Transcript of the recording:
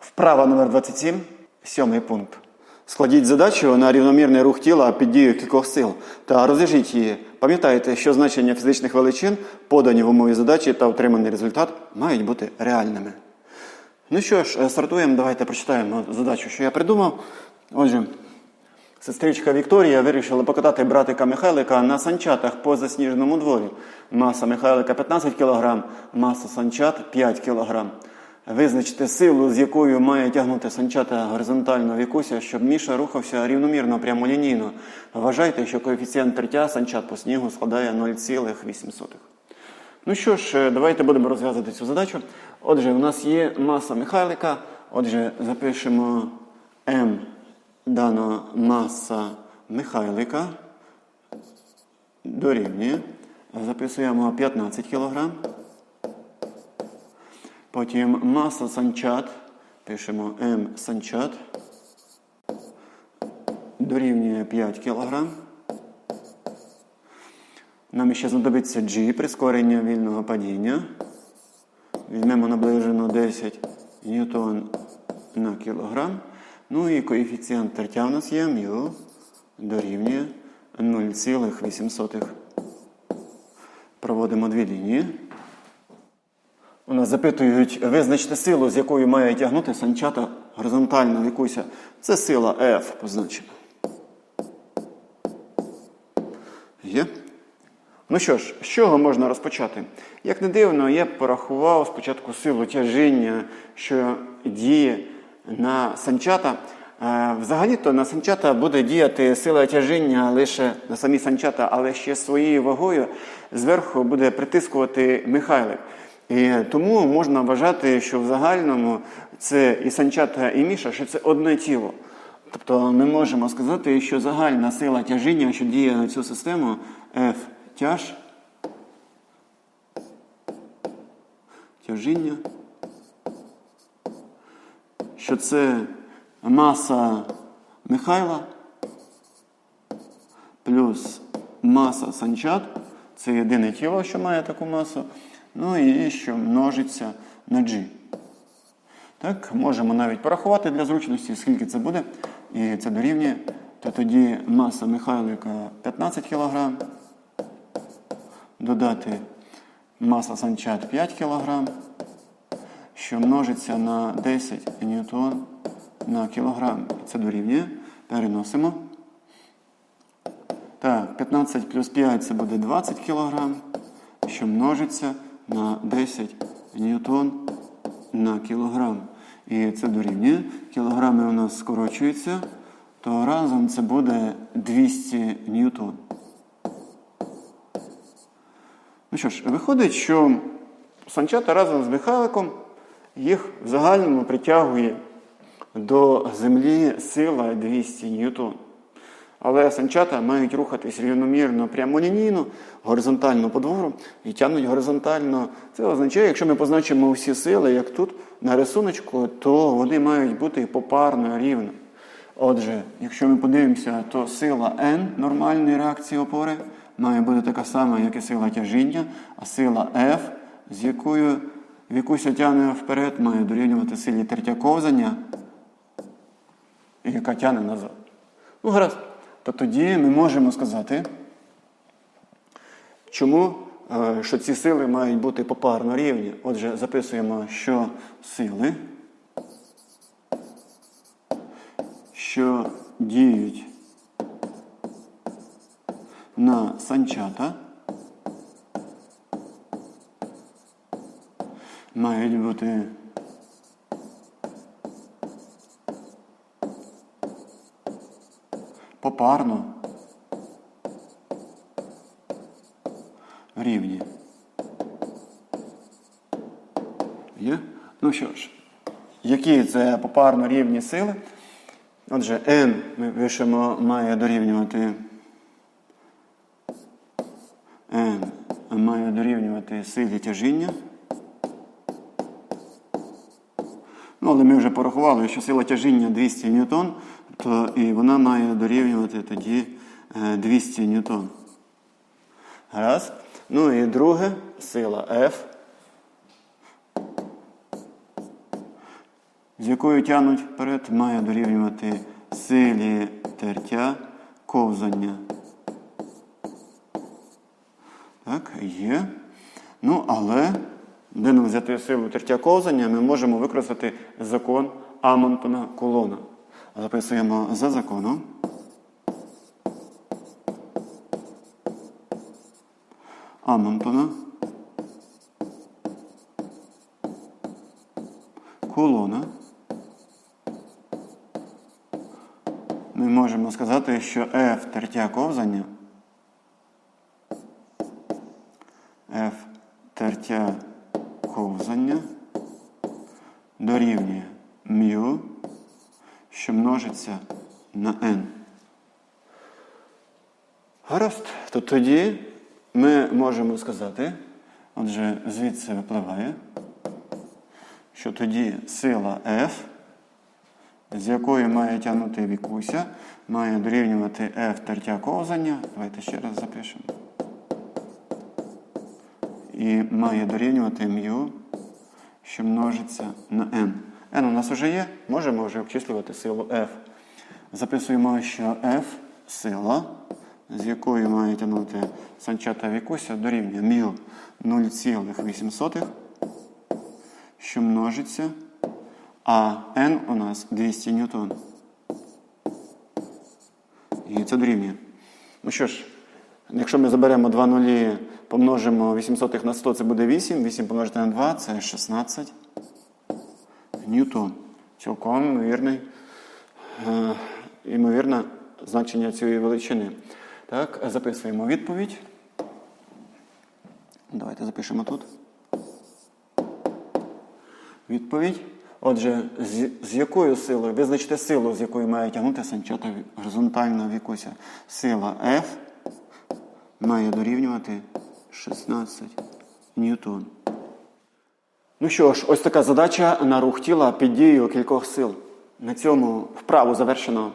Вправа номер 27, сьомий пункт. Складіть задачу на рівномірний рух тіла під дією кількох сил та розв'яжіть її. Пам'ятайте, що значення фізичних величин, подані в умові задачі та отриманий результат мають бути реальними. Ну що ж, е, стартуємо. Давайте прочитаємо задачу, що я придумав. Отже, сестричка Вікторія вирішила покатати братика Михайлика на санчатах по засніженому дворі. Маса Михайлика 15 кг, маса санчат 5 кг. Визначте силу, з якою має тягнути санчата горизонтально вікуся, щоб Міша рухався рівномірно прямолінійно. Вважайте, що коефіцієнт тертя санчат по снігу складає 0,8. Ну що ж, е, давайте будемо розв'язувати цю задачу. Отже, у нас є маса Михайлика. Отже, запишемо М дана маса Михайлика. Дорівнює. Записуємо 15 кг. Потім маса санчат. Пишемо М санчат. Дорівнює 5 кг. Нам ще знадобиться G, прискорення вільного падіння. Візьмемо наближено 10 ньютон на кілограм. Ну і коефіцієнт тертя в нас є μ дорівнює 0,8. Проводимо дві лінії. У нас запитують, визначте силу, з якою має тягнути санчата горизонтально якусь. Це сила F позначена. Є? Ну що ж, з чого можна розпочати? Як не дивно, я порахував спочатку силу тяжіння, що діє на санчата. Е, Взагалі-то на санчата буде діяти сила тяжіння лише на самі санчата, але ще своєю вагою зверху буде притискувати Михайлик. І тому можна вважати, що в загальному це і санчата, і міша, що це одне тіло. Тобто ми можемо сказати, що загальна сила тяжіння, що діє на цю систему, F тяж, тяжіння, що це маса Михайла плюс маса санчат, це єдине тіло, що має таку масу, ну і що множиться на G. Так, можемо навіть порахувати для зручності, скільки це буде. І це дорівнює. То тоді маса Михайлика 15 кг. Додати маса санчат 5 кг, що множиться на 10 ньютон на кілограм. Це дорівнює. Переносимо. Так, 15 плюс 5 це буде 20 кг, що множиться на 10 ньютон на кілограм. І це дорівнює. Кілограми у нас скорочуються, то разом це буде 200 ньютон. Ну що ж, виходить, що санчата разом з Михайликом їх в загальному притягує до землі сила 200 ньютон. Але санчата мають рухатись рівномірно прямолінійно, горизонтально по двору і тягнуть горизонтально. Це означає, якщо ми позначимо всі сили, як тут на рисуночку, то вони мають бути попарно рівно. Отже, якщо ми подивимося, то сила N нормальної реакції опори має бути така сама, як і сила тяжіння, а сила F, з якою вікуся тягне вперед, має дорівнювати силі тертя ковзання, яка тягне назад. Ну, гаразд. То тоді ми можемо сказати, чому е, що ці сили мають бути попарно рівні. Отже, записуємо, що сили, що діють на санчата, мають бути попарно рівні. Є? Ну що ж, які це попарно рівні сили? Отже, n ми пишемо, має дорівнювати n має дорівнювати силі тяжіння. Ну, але ми вже порахували, що сила тяжіння 200 ньютон, то і вона має дорівнювати тоді е, 200 ньютон. Раз. Ну і друге, сила F з якою тянуть вперед, має дорівнювати силі тертя ковзання. Так, є. Ну, але де нам взяти силу тертя ковзання, ми можемо використати закон Амонтона колона. Записуємо за законом. Амонтона. Колона. Ми можемо сказати, що F тертя ковзання. F тертя ковзання дорівнює множиться на n. Гаразд, то тоді ми можемо сказати, отже, звідси випливає, що тоді сила F, з якої має тягнути вікуся, має дорівнювати F тертя ковзання. Давайте ще раз запишемо. І має дорівнювати μ, що множиться на n. n у нас вже є, можемо вже обчислювати силу F. Записуємо, що F сила, з якою має тягнути санчата вікуся, дорівнює μ 0,8, що множиться, а n у нас 200 ньютон. І це дорівнює. Ну що ж, якщо ми заберемо 2 нулі, помножимо 800 на 100, це буде 8. 8 помножити на 2 це 16 ньютон. Цілком е, ймовірне значення цієї величини. Так, записуємо відповідь. Давайте запишемо тут. Відповідь. Отже, з, з якою силою? Визначте силу, з якою має тягнути санчата горизонтальна вікуся. Сила F має дорівнювати 16 ньютон. Ну що ж, ось така задача на рух тіла під дією кількох сил. На цьому вправу завершено.